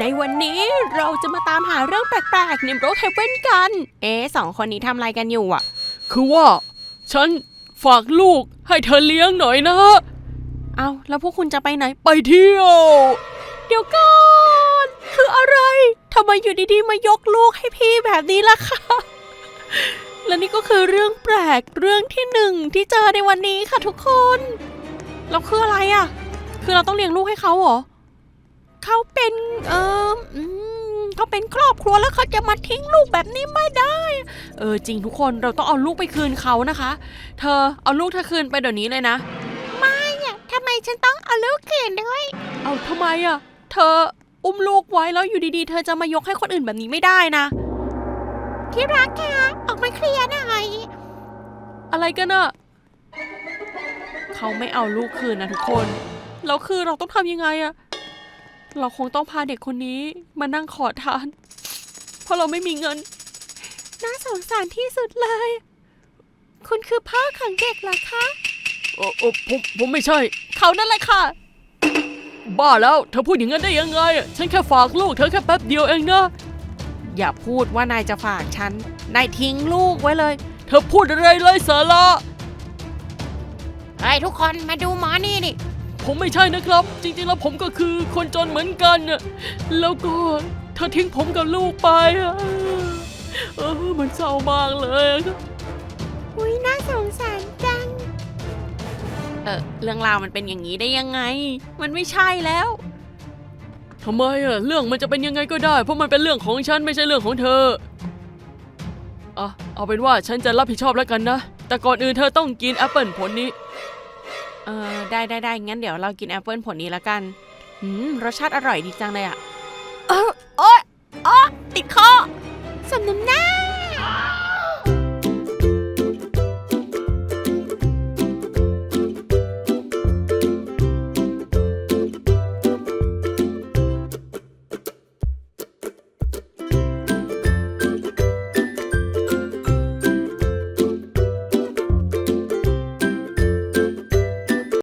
ในวันนี้เราจะมาตามหาเรื่องแปลกๆในโรคเฮเว่นกัน เอ๊ะสองคนนี้ทำอะไรกันอยู่อะ คือว่า ฉันฝากลูกให้เธอเลี้ยงหน่อยนะ เอาแล้วพวกคุณจะไปไหน ไปเที่ยว เดี๋ยวก่อน คืออะไรทำไมอยู่ดีๆ มายกลูกให้พี่แบบนี้ล่ะคะ และนี่ก็คือเรื่องแปลกเรื่องที่หนึ่งที่เจอในวันนี้ค่ะทุกคน แล้วคืออะไรอะ่ะ คือเราต้องเลี้ยงลูกให้เขาเหรอ เขาเป็นเอออืมเขาเป็นครอบครัวแล้วเขาจะมาทิ้งลูกแบบนี้ไม่ได้ เออจริงทุกคนเราต้องเอาลูกไปคืนเขานะคะ เธอเอาลูกเธอคืนไปเดี๋ยวนี้เลยนะ ไม่อะทำไมฉันต้องเอาลูกคืนด้วย เอาทำไมอะเธออุ้มลูกไว้แล้วอยู่ดีๆ เธอจะมายกให้คนอื่นแบบนี้ไม่ได้นะที่รักค่ะออกมาเคลียร์หน่อยอะไรกันอะเขาไม่เอาลูกคืนนะทุกคนแล้วคือเราต้องทำยังไงอะ เราคงต้องพาเด็กคนนี้มานั่งขอทาน เพราะเราไม่มีเงิน น่าสงสารที่สุดเลย คุณคือพ่อของเด็กเหรอคะเออเออผมผมไม่ใช่ เขานั่นแหละค่ะ บ้าแล้วเธอพูดอย่างนั้นได้ยังไง ฉันแค่ฝากลูกเธอแค่แป๊บเดียวเองนะ อย่าพูดว่านายจะฝากฉัน นายทิ้งลูกไว้เลย เธอพูดอะไรไร้สาระ เฮ้ยทุกคนมาดูหมอนี่ดิ ผมไม่ใช่นะครับ จริงๆแล้วผมก็คือคนจนเหมือนกันน่ะแล้วก็เธอทิ้งผมกับลูกไปอะเออมันเศร้ามากเลยอะอุ้ยน่าสงสารจัง เออเรื่องราวมันเป็นอย่างนี้ได้ยังไง มันไม่ใช่แล้ว ทำไมอะเรื่องมันจะเป็นยังไงก็ได้ เพราะมันเป็นเรื่องของฉันไม่ใช่เรื่องของเธออะเอาเป็นว่าฉันจะรับผิดชอบแล้วกันนะ แต่ก่อนอื่นเธอต้องกินแอปเปิลผลนี้ เออได้ได้ได้งั้นเดี๋ยวเรากินแอปเปิลผลนี้ละกันอืมรสชาติอร่อยดีจังเลยอะ เออโอ๊ยอ๋อติดคอสมน้ำหน้า